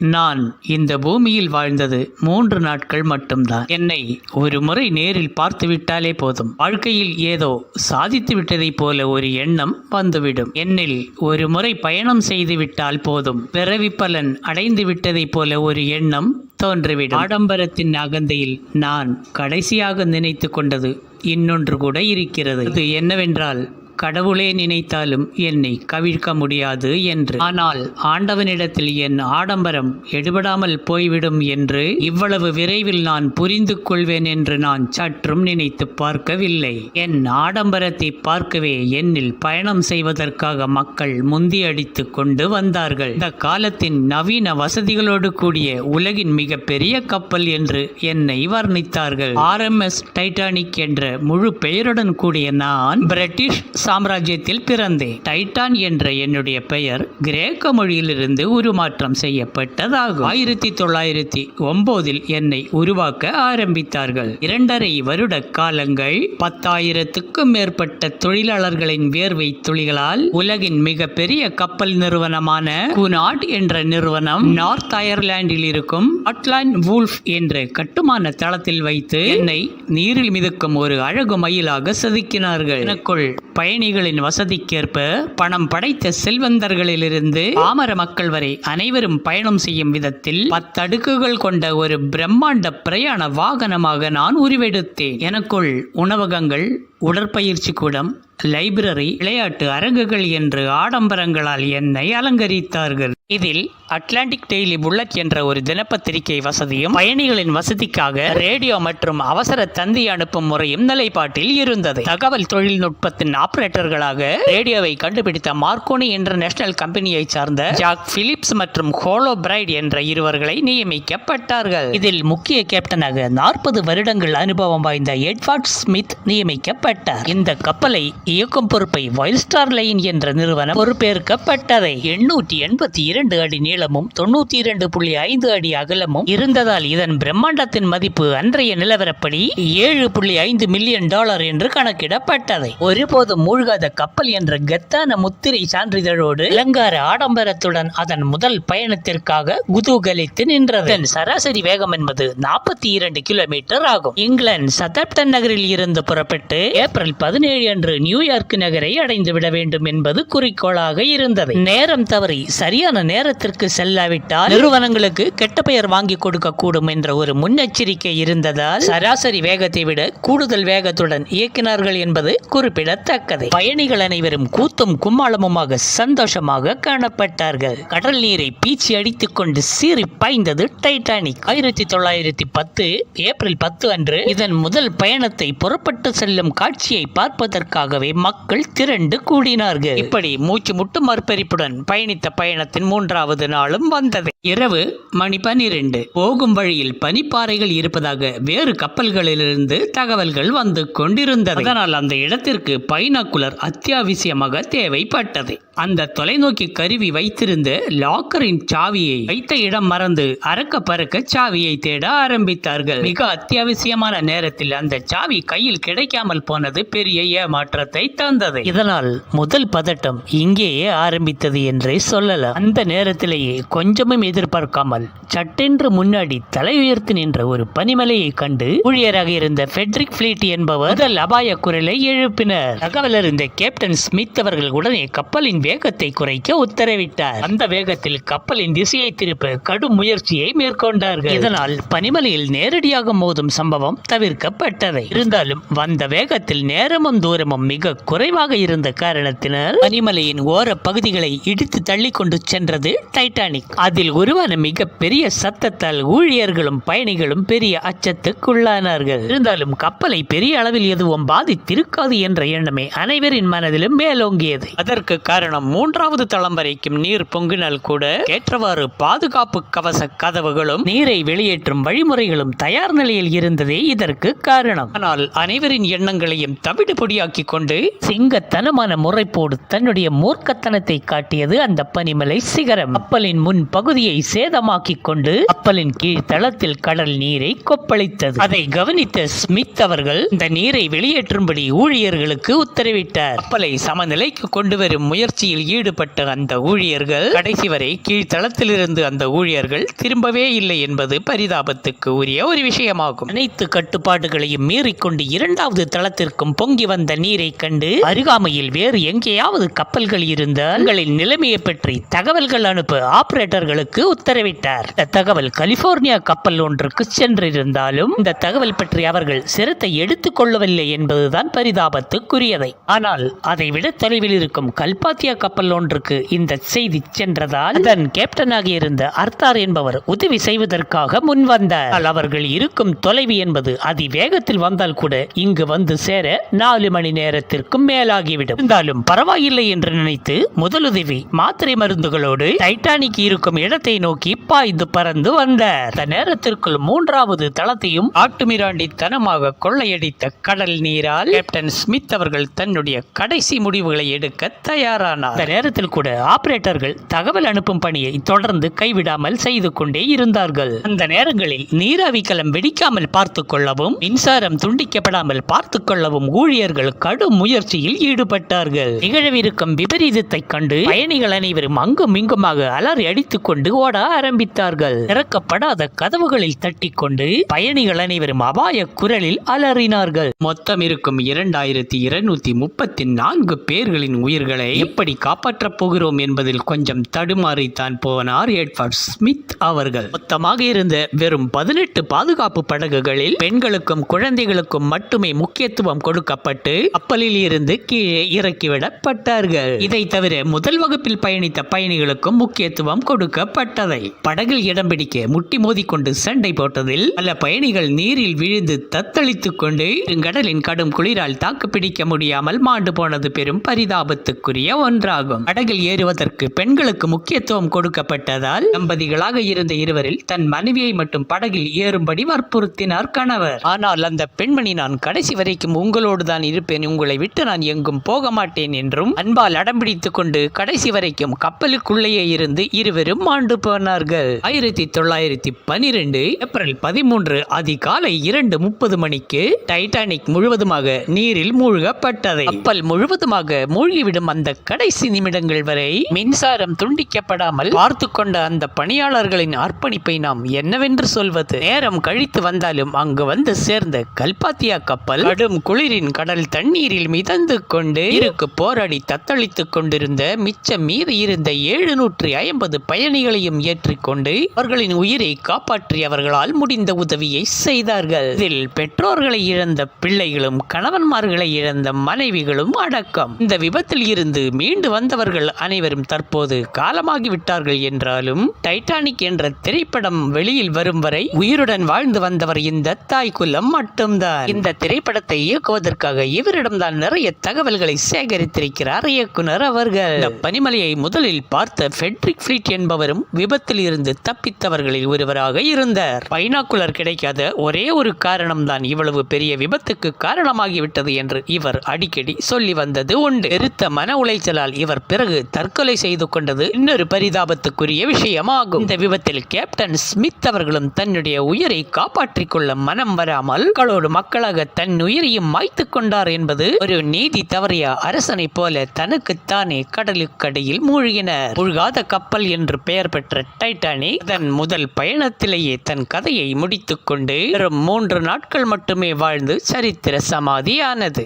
நான் இந்த பூமியில் வாழ்ந்தது மூன்று நாட்கள் மட்டும்தான். என்னை ஒரு முறை நேரில் பார்த்து விட்டாலே போதும். வாழ்க்கையில் ஏதோ சாதித்து விட்டதைப் போல ஒரு எண்ணம் வந்துவிடும். என்னில் ஒரு முறை பயணம் செய்து விட்டால் போதும். பிறவி பலன் அடைந்து விட்டதைப் போல ஒரு எண்ணம் தோன்றிவிடும். ஆடம்பரத்தின் அகந்தையில் நான் கடைசியாக நினைத்து கொண்டது இன்னொன்று கூட இருக்கிறது. அது என்னவென்றால் கடவுளே நினைத்தாலும் என்னை கவிழ்க்க முடியாது என்று. ஆனால் ஆண்டவனிடத்தில் என் ஆடம்பரம் எடுபடாமல் போய்விடும் என்று இவ்வளவு விரைவில் நான் புரிந்து கொள்வேன் என்று நான் சற்றும் நினைத்து பார்க்கவில்லை. என் ஆடம்பரத்தை பார்க்கவே என்னில் பயணம் செய்வதற்காக மக்கள் முந்தியடித்து கொண்டு வந்தார்கள். இந்த காலத்தின் நவீன வசதிகளோடு கூடிய உலகின் மிகப்பெரிய கப்பல் என்று என்னை வர்ணித்தார்கள். ஆர்எம்எஸ் டைட்டானிக் என்ற முழு பெயருடன் கூடிய நான் பிரிட்டிஷ் சாம்ராஜ்யத்தில் பிறந்தேன் டைட்டான் என்ற என்னுடைய பெயர் கிரேக்க மொழியிலிருந்து உருமாற்றம் செய்யப்பட்டதாகும். ஆயிரத்தி தொள்ளாயிரத்தி ஒன்பதில் என்னை உருவாக்க ஆரம்பித்தார்கள். இரண்டரை வருட காலங்கள் பத்தாயிரத்துக்கும் மேற்பட்ட தொழிலாளர்களின் வேர்வை துளிகளால் உலகின் மிகப்பெரிய கப்பல் நிறுவனமான குனாட் என்ற நிறுவனம் நார்த் அயர்லாண்டில் இருக்கும் அட்லாண்ட் வூல்ஃப் என்ற கட்டுமான தளத்தில் வைத்து என்னை நீரில் மிதக்கும் ஒரு அழகு மயிலாக செதுக்கினார்கள். எனக்குள் பயணிகளின் வசதிக்கேற்ப பணம் படைத்த செல்வந்தர்களிலிருந்து பாமர மக்கள் வரை அனைவரும் பயணம் செய்யும் விதத்தில் பத்தடுக்குகள் கொண்ட ஒரு பிரம்மாண்ட பிரயாண வாகனமாக நான் உருவெடுத்தேன். எனக்குள் உணவகங்கள் உடற்பயிற்சி கூடம் லைப்ரரி விளையாட்டு அரங்குகள் என்று ஆடம்பரங்களால் என்னை அலங்கரித்தார்கள். இதில் அட்லாண்டிக் டெய்லி புல்லட் என்ற ஒரு தினப்பத்திரிகை வசதியும் பயணிகளின் வசதிக்காக ரேடியோ மற்றும் அவசர தந்தி அனுப்பும் முறையும் நிலைப்பாட்டில் இருந்தது. தகவல் தொழில்நுட்பத்தின் ஆபரேட்டர்களாக ரேடியோவை கண்டுபிடித்த மார்க்கோனி இன்டர்நேஷனல் கம்பெனியை சார்ந்த ஜாக் பிலிப்ஸ் மற்றும் ஹோலோ பிரைட் என்ற இருவர்களை நியமிக்கப்பட்டார்கள். இதில் முக்கிய கேப்டனாக நாற்பது வருடங்கள் அனுபவம் வாய்ந்த எட்வர்ட் ஸ்மித் நியமிக்கப்பட்டார். இந்த கப்பலை இயக்கும் பொறுப்பை வைல்ஸ்டார் லைன் என்ற நிறுவனம் பொறுப்பேற்கப்பட்டதை எண்ணூற்றி எண்பத்தி இரண்டு அடி நீளமும் தொண்ணூத்தி இரண்டு புள்ளி ஐந்து அடி அகலமும் இருந்ததால் இதன் பிரம்மாண்டத்தின் மதிப்பு அன்றைய நிலவரப்படி ஏழு புள்ளி ஐந்து மில்லியன் டாலர் என்று கணக்கிடப்பட்டது. ஒருபோதும் மூழ்காத கப்பல் என்ற கத்தான முத்திரை சான்றிதழோடு இலங்கார ஆடம்பரத்துடன் அதன் முதல் பயணத்திற்காக குதூகலித்து நின்றது. இதன் சராசரி வேகம் என்பது நாற்பத்தி இரண்டு கிலோமீட்டர் ஆகும். இங்கிலாந்து சதப்டன் நகரில் இருந்து புறப்பட்டு ஏப்ரல் பதினேழு அன்று நியூயார்க் நகரை அடைந்து விட வேண்டும் என்பது குறிக்கோளாக இருந்தது. நேரம் தவறி சரியான நேரத்திற்கு செல்லாவிட்டால் நிறுவனங்களுக்கு கெட்ட பெயர் வாங்கி கொடுக்க கூடும் என்ற ஒரு முன்னெச்சரிக்கை இருந்ததால் சராசரி வேகத்தை விட கூடுதல் வேகத்துடன் இயக்கினார்கள் என்பது குறிப்பிடத்தக்கது. பயணிகள் அனைவரும் கூத்தும் கும்மாளமுமாக சந்தோஷமாக காணப்பட்டார்கள். கடல் நீரை பீச்சி அடித்துக் கொண்டு சீறி பாய்ந்தது டைட்டானிக். ஆயிரத்தி தொள்ளாயிரத்தி பத்து ஏப்ரல் பத்து அன்று இதன் முதல் பயணத்தை புறப்பட்டு செல்லும் காட்சியை பார்ப்பதற்காகவே மக்கள் திரண்டு கூடினார்கள். இப்படி மூச்சு முட்டும் மறுபெரிப்புடன் பயணித்த பயணத்தின் மூன்றாவது நாளும் வந்தது. இரவு மணி பனிரெண்டு. போகும் வழியில் பனிப்பாறைகள் இருப்பதாக வேறு கப்பல்களிலிருந்து தகவல்கள் வந்து கொண்டிருந்தது. அதனால் அந்த இடத்திற்கு பைனாக்குலர் அத்தியாவசியமாக தேவைப்பட்டது. அந்த தொலைநோக்கி கருவி வைத்திருந்த லாக்கரின் சாவியை வைத்த இடம் மறந்து அறக்க பறக்க சாவியை தேட ஆரம்பித்தார்கள். மிக அத்தியாவசியமான நேரத்தில் அந்த சாவி கையில் கிடைக்காமல் போனது பெரிய ஏமாற்றத்தை தந்தது. இதனால் முதல் பதட்டம் இங்கேயே ஆரம்பித்தது என்றே சொல்லலாம். அந்த நேரத்திலேயே கொஞ்சமும் எதிர்பார்க்காமல் சட்டென்று முன்னாடி தலை உயர்த்தி நின்ற ஒரு பனிமலையை கண்டு ஊழியராக இருந்த ஃபெட்ரிக் ஃபிளீட் என்பவர் முதல் அபாய குரலை எழுப்பினர். தகவல் இருந்த கேப்டன் ஸ்மித் அவர்கள் உடனே கப்பலின் வேகத்தை குறைக்க உத்தரவிட்டார். அந்த வேகத்தில் கப்பலின் திசையை திருப்ப கடும் முயற்சியை மேற்கொண்டார்கள். இதனால் பனிமலையில் நேரடியாக மோதும் சம்பவம் தவிர்க்கப்பட்டது. இருந்தாலும் வந்த வேகத்தில் நேரமும் தூரமும் மிக குறைவாக இருந்த காரணத்தினர் பனிமலையின் ஓர பகுதிகளை இடித்து தள்ளிக்கொண்டு சென்ற சென்றது டைட்டானிக். அதில் உருவான மிக பெரிய சத்தத்தால் ஊழியர்களும் பயணிகளும் பெரிய அச்சத்துக்குள்ளானார்கள். இருந்தாலும் கப்பலை பெரிய அளவில் எதுவும் பாதித்திருக்காது என்ற எண்ணமே அனைவரின் மனதிலும் மேலோங்கியது. அதற்கு காரணம் மூன்றாவது தளம் வரைக்கும் நீர் பொங்கினால் கூட ஏற்றவாறு பாதுகாப்பு கவச கதவுகளும் நீரை வெளியேற்றும் வழிமுறைகளும் தயார் நிலையில் இருந்ததே இதற்கு காரணம். ஆனால் அனைவரின் எண்ணங்களையும் தவிடு பொடியாக்கிக் கொண்டு சிங்கத்தனமான முறைப்போடு தன்னுடைய மூர்க்கத்தனத்தை காட்டியது அந்த பனிமலை சிகரம் கப்பலின் முன் பகுதியை சேதமாக்கிக் கொண்டு கப்பலின் கீழ் தளத்தில் கடல் நீரை கொப்பளித்தது. அதை கவனித்த ஸ்மித் அவர்கள் இந்த நீரை வெளியேற்றும்படி ஊழியர்களுக்கு உத்தரவிட்டார். கப்பலை சமநிலைக்கு கொண்டு வரும் முயற்சியில் ஈடுபட்ட அந்த ஊழியர்கள் கடைசி வரை கீழ்த்தளத்திலிருந்து அந்த ஊழியர்கள் திரும்பவே இல்லை என்பது பரிதாபத்துக்கு உரிய ஒரு விஷயமாகும். அனைத்து கட்டுப்பாடுகளையும் மீறிக்கொண்டு இரண்டாவது தளத்திற்கும் பொங்கி வந்த நீரை கண்டு அருகாமையில் வேறு எங்கேயாவது கப்பல்கள் இருந்த தங்களின் நிலைமையை பற்றி தகவல்கள் அனுப்ப ஆபரேட்டர்களுக்கு உத்தரவிட்டார். இந்த தகவல் கலிபோர்னியா கப்பல் ஒன்றுக்கு சென்றிருந்தாலும் இந்த தகவல் பற்றி அவர்கள் சிரத்தை எடுத்துக் கொள்ளவில்லை என்பதுதான் பரிதாபத்துக்குரியதை ஆனால் அதைவிட தொலைவில் இருக்கும் கல்பாத்தியா கப்பல் ஒன்றுக்கு இந்த செய்தி சென்றதால் அதன் கேப்டனாக இருந்த அர்த்தார் என்பவர் உதவி செய்வதற்காக முன்வந்தார் அவர்கள் இருக்கும் தொலைவு என்பது அதிவேகத்தில் வந்தால் கூட இங்கு வந்து சேர நாலு மணி நேரத்திற்கும் மேலாகிவிடும். இருந்தாலும் பரவாயில்லை என்று நினைத்து முதலுதவி மாத்திரை மருந்துகளோடு டைட்டானிக் இருக்கும் இடத்தை நோக்கி பாய்ந்து பறந்து வந்தார் நேரத்திற்குள் மூன்றாவது தளத்தையும் ஆட்டுமிராண்டித்தனமாக கொள்ளையடித்த கடல் நீரால் கேப்டன் ஸ்மித் அவர்கள் தன்னுடைய கடைசி முடிவுகளை எடுக்க தயாரானார். அந்த நேரத்தில் கூட ஆபரேட்டர்கள் தகவல் அனுப்பும் பணியை தொடர்ந்து கைவிடாமல் செய்து கொண்டே இருந்தார்கள். அந்த நேரங்களில் நீராவி கலம் வெடிக்காமல் பார்த்து கொள்ளவும் மின்சாரம் துண்டிக்கப்படாமல் பார்த்து கொள்ளவும் ஊழியர்கள் கடும் முயற்சியில் ஈடுபட்டார்கள். நிகழவிருக்கும் விபரீதத்தை கண்டு பயணிகள் அனைவரும் அங்கும் இங்குமாக அலறி அடித்துக் கொண்டு ஓட ஆரம்பித்தார்கள். திறக்கப்படாத கதவுகளில் தட்டிக்கொண்டு பயணிகள் அனைவரும் அபாய குரலில் அலறினார்கள். மொத்தம் இருக்கும் இரண்டாயிரத்தி இருநூத்தி முப்பத்தி நான்கு பேர்களின் உயிர்களை எப்படி காப்பாற்றப் போகிறோம் என்பதில் கொஞ்சம் தடுமாறித்தான் போனார் எட்வர்ட் ஸ்மித் அவர்கள். மொத்தமாக இருந்த வெறும் பதினெட்டு பாதுகாப்பு படகுகளில் பெண்களுக்கும் குழந்தைகளுக்கும் மட்டுமே முக்கியத்துவம் கொடுக்கப்பட்டு கப்பலில் இருந்து கீழே இறக்கிவிடப்பட்டார்கள். இதை தவிர முதல் வகுப்பில் பயணித்த பயணிகளுக்கு பயணிகளுக்கும் முக்கியத்துவம் கொடுக்கப்பட்டதை. படகில் இடம் பிடிக்க முட்டி மோதிக்கொண்டு சண்டை போட்டதில் பல பயணிகள் நீரில் விழுந்து தத்தளித்துக் கொண்டு கடலின் கடும் குளிரால் தாக்கு பிடிக்க முடியாமல் மாண்டு போனது பெரும் பரிதாபத்துக்குரிய ஒன்றாகும். படகில் ஏறுவதற்கு பெண்களுக்கு முக்கியத்துவம் கொடுக்கப்பட்டதால் தம்பதிகளாக இருந்த இருவரில் தன் மனைவியை மட்டும் படகில் ஏறும்படி வற்புறுத்தினார் கணவர். ஆனால் அந்த பெண்மணி நான் கடைசி வரைக்கும் உங்களோடு தான் இருப்பேன். உங்களை விட்டு நான் எங்கும் போக மாட்டேன் என்றும் அன்பால் அடம்பிடித்துக் கொண்டு கடைசி வரைக்கும் கப்பலுக்குள்ளே கப்பலுக்குள்ளேயே இருந்து இருவரும் மாண்டு போனார்கள். ஆயிரத்தி தொள்ளாயிரத்தி பனிரெண்டு ஏப்ரல் பதிமூன்று அதிகாலை இரண்டு முப்பது மணிக்கு டைட்டானிக் முழுவதுமாக நீரில் மூழ்கப்பட்டது. கப்பல் முழுவதுமாக மூழ்கிவிடும் அந்த கடைசி நிமிடங்கள் வரை மின்சாரம் துண்டிக்கப்படாமல் பார்த்து கொண்ட அந்த பணியாளர்களின் அர்ப்பணிப்பை நாம் என்னவென்று சொல்வது? நேரம் கழித்து வந்தாலும் அங்கு வந்து சேர்ந்த கல்பாத்தியா கப்பல் கடும் குளிரின் கடல் தண்ணீரில் மிதந்து கொண்டு இருக்கு போராடி தத்தளித்துக் கொண்டிருந்த மிச்சம் மீது இருந்த ஏழு இருநூற்றி ஐம்பது பயணிகளையும் ஏற்றிக்கொண்டு அவர்களின் உயிரை காப்பாற்றியவர்களால் முடிந்த உதவியை செய்தார்கள். இதில் பெற்றோர்களை இழந்த பிள்ளைகளும் கணவன்மார்களை இழந்த மனைவிகளும் அடக்கம். இந்த விபத்தில் இருந்து மீண்டு வந்தவர்கள் அனைவரும் தற்போது காலமாகிவிட்டார்கள் என்றாலும் டைட்டானிக் என்ற திரைப்படம் வெளியில் வரும் வரை உயிருடன் வாழ்ந்து வந்தவர் இந்த தாய் குலம் மட்டும்தான். இந்த திரைப்படத்தை இயக்குவதற்காக இவரிடம்தான் நிறைய தகவல்களை சேகரித்திருக்கிறார் இயக்குனர் அவர்கள். பனிமலையை முதலில் பார்த்து ஃபெட்ரிக் ஃபிளிட் என்பவரும் விபத்தில் இருந்து தப்பித்தவர்களில் ஒருவராக இருந்தார். பைனாக்குலர் கிடைக்காத ஒரே ஒரு காரணம் தான் இவ்வளவு பெரிய விபத்துக்கு காரணமாகிவிட்டது என்று இவர் அடிக்கடி சொல்லி வந்தது உண்டு. பெருத்த மன உளைச்சலால் இவர் பிறகு தற்கொலை செய்து கொண்டது இன்னொரு பரிதாபத்துக்குரிய விஷயமாகும். இந்த விபத்தில் கேப்டன் ஸ்மித் அவர்களும் தன்னுடைய உயிரை காப்பாற்றிக் கொள்ள மனம் வராமல் மக்களோடு மக்களாக தன் உயிரையும் மாய்த்து கொண்டார் என்பது ஒரு நீதி தவறிய அரசனை போல தனக்குத்தானே கடலுக்கடையில் மூழ்கினர். மூழ்காத கப்பல் என்று பெயர் பெற்ற டைட்டானிக் தன் முதல் பயணத்திலேயே தன் கதையை முடித்துக்கொண்டு வெறும் மூன்று நாட்கள் மட்டுமே வாழ்ந்து சரித்திர சமாதியானது.